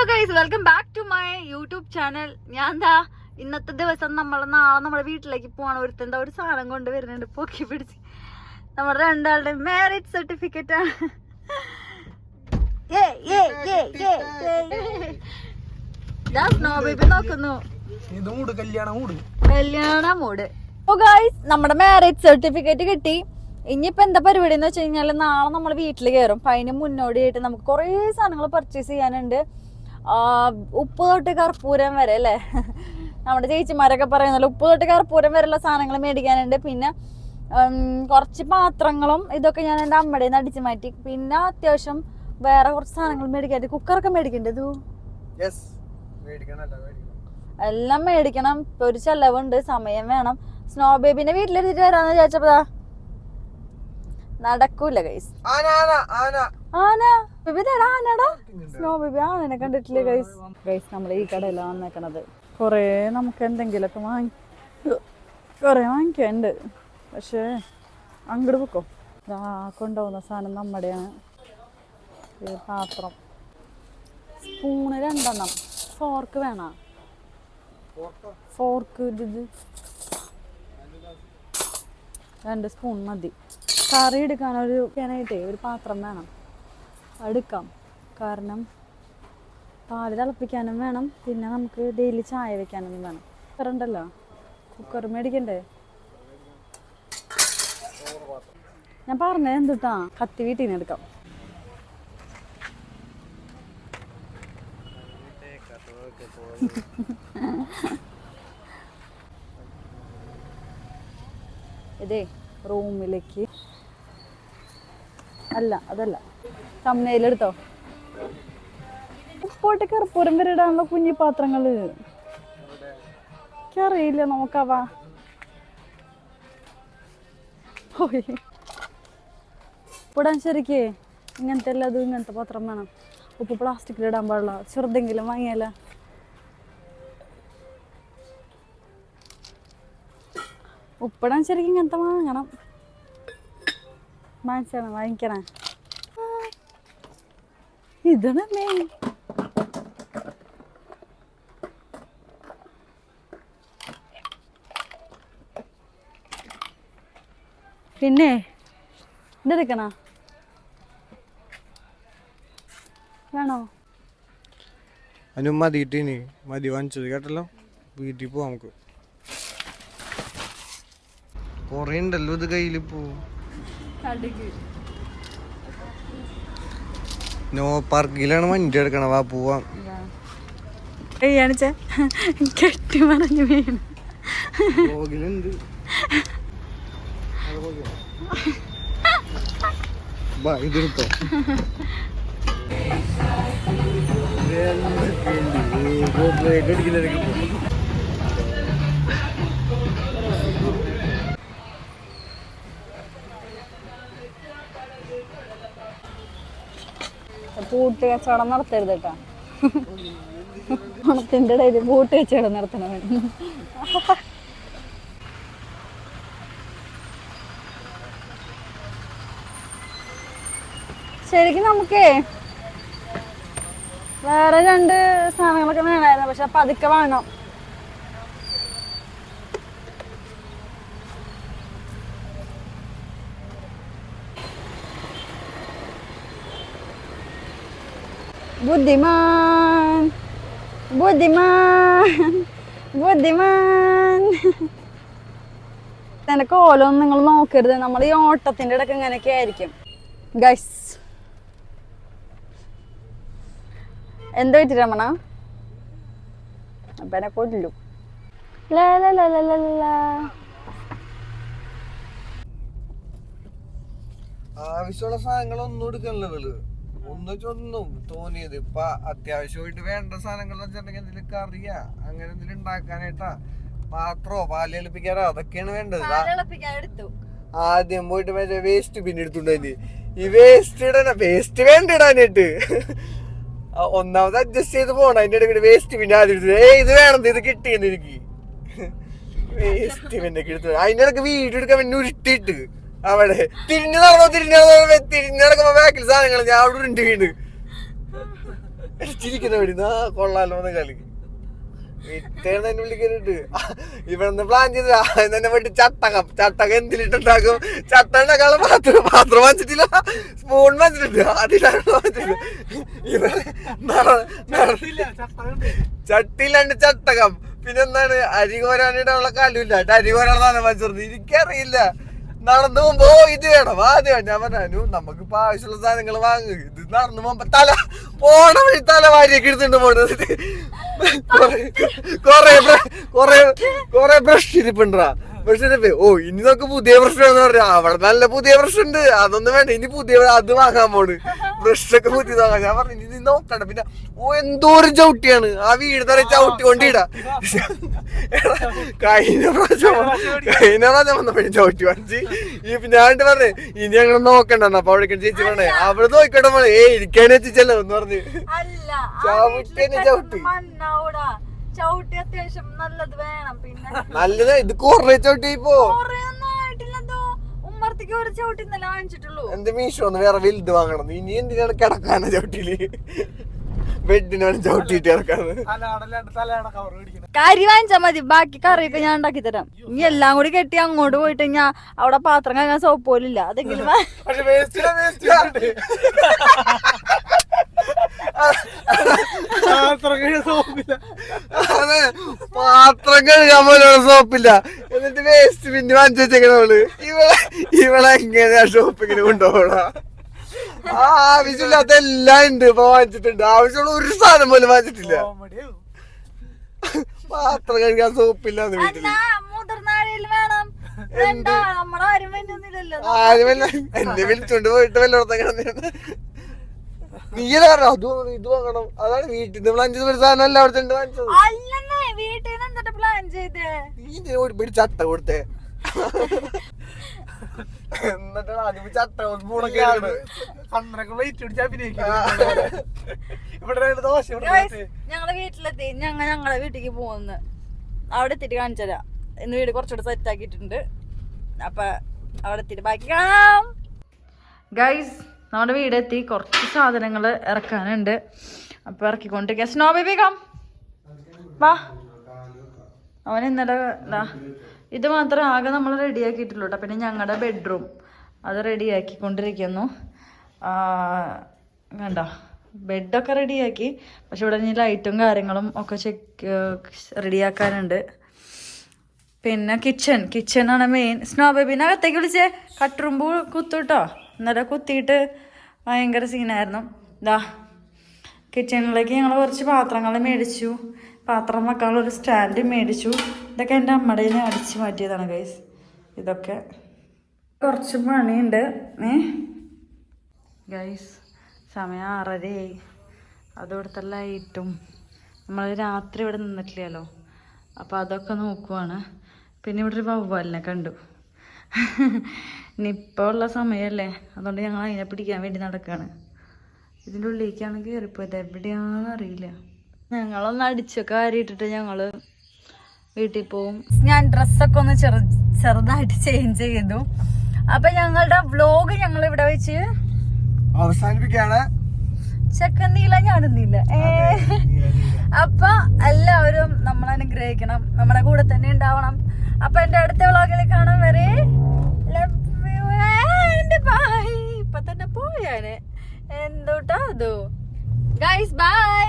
Hello guys welcome back to my YouTube channel ഞാൻ എന്താ ഇന്നത്തെ ദിവസം നമ്മൾ നാളെ നമ്മുടെ വീട്ടിലേക്ക് പോവാണ്. ഒരുത്തെന്താ ഒരു സാധനം കൊണ്ട് വരുന്നുണ്ട്. പൊക്കി പിടിച്ച്. നമ്മുടെ രണ്ടാളുടെ മാരേജ് സർട്ടിഫിക്കറ്റ് ആണ്. നോക്കുന്നു. കല്യാണം മൂട്. ഓ നമ്മുടെ മാരേജ് സർട്ടിഫിക്കറ്റ് കിട്ടി. ഇനിയിപ്പോ എന്താ പരിപാടി എന്ന് വെച്ച് കഴിഞ്ഞാൽ നാളെ നമ്മൾ വീട്ടിൽ കയറും അപ്പൊ അതിന് മുന്നോടിയായിട്ട് നമുക്ക് കുറേ സാധനങ്ങൾ പർച്ചേസ് ചെയ്യാനുണ്ട്. ഉപ്പ് തൊട്ട് കർപ്പൂരം വരെ അല്ലേ? നമ്മുടെ ചേച്ചിമാരൊക്കെ പറയുന്നല്ലോ ഉപ്പ് തൊട്ട് കർപ്പൂരം വരെയുള്ള സാധനങ്ങൾ മേടിക്കാനുണ്ട്. പിന്നെ കുറച്ച് പാത്രങ്ങളും ഇതൊക്കെ ഞാൻ എന്റെ അമ്മയുടെ നിന്ന് അടിച്ചു മാറ്റി. പിന്നെ അത്യാവശ്യം വേറെ കുറച്ച് സാധനങ്ങൾ മേടിക്കാൻ കുക്കറൊക്കെ മേടിക്കണ്ടത് എല്ലാം മേടിക്കണം. ഒരു ചെലവുണ്ട് സമയം വേണം. സ്നോ ബേബിന്റെ വീട്ടിലെത്തിട്ട് വരാന്ന് വിചാരിച്ചപ്പോഴാ നടക്കൂല ഗൈസ് സ്നോ ബേബി ആനനെ കണ്ടിട്ടില്ല ഗൈസ് ഗൈസ് നമ്മൾ ഈ കടയിലാണ് വന്നേക്കണത് കൊറേ നമുക്ക് എന്തെങ്കിലുമൊക്കെ വാങ്ങി കൊറേ വാങ്ങിക്കാനുണ്ട്. പക്ഷേ അങ്ങോട്ട് പൊക്കോ. ആ കൊണ്ടുപോകുന്ന സാധനം നമ്മുടെയാണ്. പാത്രം. സ്പൂണ് രണ്ടെണ്ണം. ഫോർക്ക് വേണോ? ഫോർക്ക് ഇത്. രണ്ട് സ്പൂൺ മതി. കറി എടുക്കാൻ ഒരു കിണായിട്ടേ ഒരു പാത്രം വേണം. എടുക്കാം കാരണം പാൽ തിളപ്പിക്കാനും വേണം. പിന്നെ നമുക്ക് ഡെയിലി ചായ വെക്കാനും വേണം. കുക്കറുണ്ടല്ലോ കുക്കർ മേടിക്കണ്ടേ? ഞാൻ പറഞ്ഞത് എന്തുട്ടാ? കത്തി വീട്ടിൽ നിന്ന് എടുക്കാം. ഇതേ റൂമിലേക്ക് അല്ല അതല്ല. തമ്മയിലെടുത്തോ ഉപ്പോട്ട് കർപ്പൂരം വരെ ഇടാനുള്ള കുഞ്ഞി പാത്രങ്ങൾ. എനിക്കറിയില്ല നോക്കാവാ. പോയി ഉപ്പിടാൻ ശരിക്ക് ഇങ്ങനത്തെ അല്ല അത് ഇങ്ങനത്തെ പാത്രം വേണം. ഉപ്പ് പ്ലാസ്റ്റിക്കിൽ ഇടാൻ പാടില്ല. ചെറുതെങ്കിലും വാങ്ങിയാല? ഉപ്പിടാൻ ശരിക്കും ഇങ്ങനത്തെ വാങ്ങണം. വാങ്ങിച്ചാണ് വാങ്ങിക്കണേ. ഇതാണ് മെയിൻ പിന്നെ ഇതെടുക്കണ? വേണോ? അനു മതിയിട്ടിനി മതി വാങ്ങിച്ചത് കേട്ടല്ലോ? വീട്ടിൽ പോവാം നമുക്ക്. കൊറേ ഉണ്ടല്ലോ ഇത് കയ്യിൽ പോ നോ പാർക്കിലാണ് വണ്ടി എടുക്കണ വാ പോവാം. കെട്ടി മറിഞ്ഞു വീണ്. പൂട്ട് കച്ചവടം നടത്തരുത് കേട്ടോ. ഓണത്തിന്റെ ഇടയിൽ പൂട്ട് കച്ചവടം നടത്തണവൻ ശരിക്കും നമുക്കേ വേറെ രണ്ട് സാധനങ്ങളൊക്കെ വേണമായിരുന്നു പക്ഷെ പതുക്കെ വാങ്ങണം ബുദ്ധിമാൻ ബുദ്ധിമാൻ ബുദ്ധിമാൻ എന്റെ കോലൊന്നും നിങ്ങൾ നോക്കരുത്. നമ്മൾ ഈ ഓട്ടത്തിന്റെ ഇടയ്ക്ക് ഇങ്ങനെയൊക്കെ ആയിരിക്കും. ഗൈസ് എന്താ പറ്റി രമണ? അപ്പൊ എന്നെ കൊല്ലും. ആവശ്യമുള്ള സാധനങ്ങളൊന്നും എടുക്കണില്ല ഇവൾ ഒന്നും ചൊന്നും തോന്നിയത്. ഇപ്പൊ അത്യാവശ്യമായിട്ട് വേണ്ട സാധനങ്ങൾ വെച്ചിട്ടുണ്ടെങ്കിൽ എന്തെങ്കിലും കറിയാ അങ്ങനെ എന്തെങ്കിലും ഉണ്ടാക്കാനായിട്ടാ. പാത്രോ പാൽ എളുപ്പിക്കാറോ അതൊക്കെയാണ് വേണ്ടത്. ആദ്യം പോയിട്ട് മറ്റേ വേസ്റ്റ് പിന്നെ എടുത്തുണ്ടായി ഈ വേസ്റ്റ് ഇടണ. വേസ്റ്റ് വേണ്ട ഇടാനായിട്ട്. ഒന്നാമത് അഡ്ജസ്റ്റ് ചെയ്ത് പോണം. അതിന്റെ ഇടയ്ക്ക് വേസ്റ്റ് പിന്നെ ആദ്യം എടുത്തു. ഏയ് ഇത് വേണം. ഇത് കിട്ടിയെന്ന് എനിക്ക്. വേസ്റ്റ് പിന്നെ എടുത്തു. അതിന്റെ ഇടയ്ക്ക് വീഡിയോ എടുക്കാൻ പിന്നെ ഉരുട്ടിട്ട് അവിടെ. തിരിഞ്ഞു നടന്നോ തിരിഞ്ഞു നടന്നോ തിരിഞ്ഞു നടക്കുമ്പോ ബാക്കിൽ സാധനങ്ങൾ ഞാൻ അവിടെ ഉണ്ട് വീണ്. ചിരിക്കുന്ന വീട് നാ കൊള്ളാലോ എന്ന് കളി. വിറ്റേന്ന് എന്നെ വിളിക്കുന്നുണ്ട് ഇവിടുന്ന് പ്ലാൻ ചെയ്ത തന്നെ വേണ്ടി ചട്ടകം. ചട്ടകം എന്തിലിട്ടുണ്ടാക്കും? ചട്ട ഉണ്ടാക്കാനുള്ള പാത്രം പാത്രം വാങ്ങിച്ചിട്ടില്ല സ്പൂൺ വാങ്ങിച്ചിട്ടുണ്ട് അതിലാണ് നട- ചട്ടിയിലാണ്ട് ചട്ടകം. പിന്നെന്താണ്? അരി കോരാനിടാനുള്ള കല്ലുമില്ല അരി കോരാനുള്ള സാധനം വാങ്ങിച്ചിരുന്നു എനിക്കറിയില്ല. നടന്നു പോകുമ്പോ "ഓ, ഇത് വേണം. അത് വേണം. ഞാൻ പറഞ്ഞു നമുക്ക് ഇപ്പൊ ആവശ്യമുള്ള സാധനങ്ങൾ വാങ്ങു. ഇത് നടന്നു പോകുമ്പോ തല പോണ വഴി തല വാരിയൊക്കെ എടുത്തിട്ട് പോണത് കൊറേ കൊറേ കൊറേ ബ്രഷ് ഇരിപ്പുണ്ടാ ഓ ഇനി നമുക്ക് പുതിയ ബ്രഷ് എന്ന് പറയാ അവിടെ നല്ല പുതിയ ബ്രഷ് ഉണ്ട്. അതൊന്നും വേണ്ട. ഇനി പുതിയ അത് വാങ്ങാൻ പോണ് ബ്രഷ് ഒക്കെ പുതിയത്. വാങ്ങാൻ ഞാൻ പറഞ്ഞു ഇനി നോക്കണ്ട. പിന്നെ ഓ എന്തോരം ചവിട്ടിയാണ്. ആ വീട് തന്നെ ചവിട്ടി കൊണ്ടിടാ കഴിഞ്ഞ പ്രാവശ്യം കഴിഞ്ഞ പ്രാവശ്യം വന്നപ്പോഴും ചവിട്ടി വഞ്ചി ഈ ഞാൻ പറഞ്ഞേ ഇനി ഞങ്ങൾ നോക്കണ്ട അപ്പൊ അവിടെ ചേച്ചി പറഞ്ഞേ അവിടെ നോക്കട്ടെ മോളെ. ഏ ഇരിക്കാനെ വെച്ചിച്ചല്ലോ എന്ന് പറഞ്ഞ്. ചവിട്ടിയെ ചവിട്ടി ചവിട്ടി. അത്യാവശ്യം നല്ലത് വേണം പിന്നെ. നല്ലത് ഇത് കുറേ ചവിട്ടി ആയിട്ടില്ലെന്തോ ഉമ്മർത്തേക്ക് ഒരു ചവിട്ടി ഇന്നലെ വാങ്ങിച്ചിട്ടുള്ളൂ എന്ത് മീഷോ ഒന്ന് വേറെ വലുത് വാങ്ങണം. ഇനി എന്തിനാണ് കിടക്കാന ചവിട്ടിയിൽ ബെഡിനാണ് ചവിട്ടിട്ട് കിടക്കാണ് കറി വാങ്ങിച്ചാ മതി. ബാക്കി കറിയൊക്കെ ഞാൻ ഉണ്ടാക്കി തരാം. ഇനി എല്ലാം കൂടി കെട്ടി അങ്ങോട്ട് പോയിട്ട് ഞാൻ അവിടെ പാത്രം കഴിക്കാൻ സോപ്പ് പോലും ഇല്ല. അതെങ്കിലും പാത്രം കഴുകാൻ പോലും സോപ്പില്ല എന്നിട്ട് വേസ്റ്റ് പിന്നെ വാങ്ങിച്ചു വെച്ചേക്കണവൾ ഇവളെ എങ്ങനെയാ ഷോപ്പിങ്ങിന് കൊണ്ടുപോകണ ആ ആവശ്യമില്ലാത്ത എല്ലാം ഉണ്ട്. ഇപ്പൊ വാങ്ങിച്ചിട്ടുണ്ട്. ആവശ്യമുള്ള ഒരു സാധനം പോലും വാങ്ങിച്ചിട്ടില്ല. പാത്രം കഴുകാൻ സോപ്പില്ലാന്ന് അല്ല വീട്ടിൽ. എന്നെ വിളിച്ചോണ്ട് പോയിട്ട് വല്ലോടത്ത കിടന്നിരുന്നു നീയല്ലേ പറഞ്ഞു? അത് വാങ്ങണം, ഇത് വാങ്ങണം. അതാണ് വീട്ടിൽ നിന്ന് അഞ്ചു ഒരു സാധനം അല്ല അവിടെ വാങ്ങിച്ചത്. വീട്ടിൽ നിന്ന് പ്ലാൻ ചെയ്തേ? നീ ഒരു പിടി ചട്ട കൊടുത്തേ? എന്നിട്ടാണ് ആദ്യം ഈ ചട്ട സ്പൂണൊക്കെ ദോശ ഞങ്ങളെ വീട്ടിലെത്തി. ഞങ്ങൾ ഞങ്ങളെ വീട്ടിലേക്ക് പോകുന്നു. അവിടെ എത്തിയിട്ട് കാണിച്ചുതരാം ഇന്ന് വീട് കുറച്ചുകൂടെ സെറ്റ് ആക്കിയിട്ടുണ്ട്. അപ്പൊ അവിടെ എത്തിയിട്ട് ബാക്കി കാണാം. ഗൈസ് നമ്മുടെ വീടെത്തി. കുറച്ച് സാധനങ്ങൾ ഇറക്കാനുണ്ട്. അപ്പൊ ഇറക്കിക്കൊണ്ടിരിക്കുക സ്നോ ബേബി കം വാ. അവൻ ഇന്നലെ ഇത് മാത്രം ആകെ നമ്മൾ റെഡിയാക്കിയിട്ടുള്ളൂ കേട്ടോ പിന്നെ ഞങ്ങളുടെ ബെഡ്റൂം അത് റെഡിയാക്കിക്കൊണ്ടിരിക്കുന്നു ആ, കണ്ടോ? ബെഡൊക്കെ റെഡിയാക്കി പക്ഷെ ഇവിടെ ഇനി ലൈറ്റും കാര്യങ്ങളും ഒക്കെ ചെക്ക് റെഡിയാക്കാനുണ്ട് പിന്നെ കിച്ചൺ കിച്ചണാണ് മെയിൻ സ്നോ ബേബിനെ അകത്തേക്ക് വിളിച്ചേ? കട്ടുറുമ്പ് കുത്തുട്ടോ? ഇന്നലെ കുത്തിയിട്ട് ഭയങ്കര സീനായിരുന്നു ഇതാ കിച്ചണിലേക്ക് ഞങ്ങൾ കുറച്ച് പാത്രങ്ങൾ മേടിച്ചു. പാത്രം വെക്കാനുള്ള ഒരു സ്റ്റാൻഡ് മേടിച്ചു. ഇതൊക്കെ എന്റെ അമ്മയുടെ നിന്ന് അടിച്ചു മാറ്റിയതാണ് ഗൈസ് ഇതൊക്കെ കുറച്ച് പണിയുണ്ട്. ഏ? ഗൈസ് സമയം ആറരയായി. അതോടത്തെ ലൈറ്റും നമ്മൾ രാത്രി ഇവിടെ നിന്നിട്ടില്ലല്ലോ. അപ്പോൾ അതൊക്കെ നോക്കുവാണ്. പിന്നെ ഇവിടെ ഒരു വവ്വാലിനെ കണ്ടു. നിപ്പ ഉള്ള സമയമല്ലേ? അതുകൊണ്ട് ഞങ്ങൾ അതിനെ പിടിക്കാൻ വേണ്ടി നടക്കുകയാണ് ഇതിന്റെ ഉള്ളിലേക്കാണ് കയറിപ്പോയത് എവിടെയാണെന്ന് അറിയില്ല. ഞങ്ങളൊന്ന് അടിച്ചൊക്കെ വാരിയിട്ടിട്ട് ഞങ്ങൾ വീട്ടിൽ പോവും. ഞാൻ ഡ്രസ്സൊക്കെ ഒന്ന് ചെറു ചെറുതായിട്ട് ചേഞ്ച് ചെയ്തു. അപ്പൊ ഞങ്ങളുടെ വ്ലോഗ് ഞങ്ങൾ ഇവിടെ വെച്ച് അവസാനിപ്പിക്കാണ് ചെക്കന്നീല ഞാനെന്നില്ല ഏ. അപ്പൊ എല്ലാവരും നമ്മൾ അനുഗ്രഹിക്കണം. നമ്മുടെ കൂടെ തന്നെ ഉണ്ടാവണം. അപ്പൊ എന്റെ അടുത്ത വ്ളോഗിൽ കാണാൻ വരെ. ഇപ്പൊ തന്നെ പോയാന് എന്തോട്ടാ അതോ? Guys bye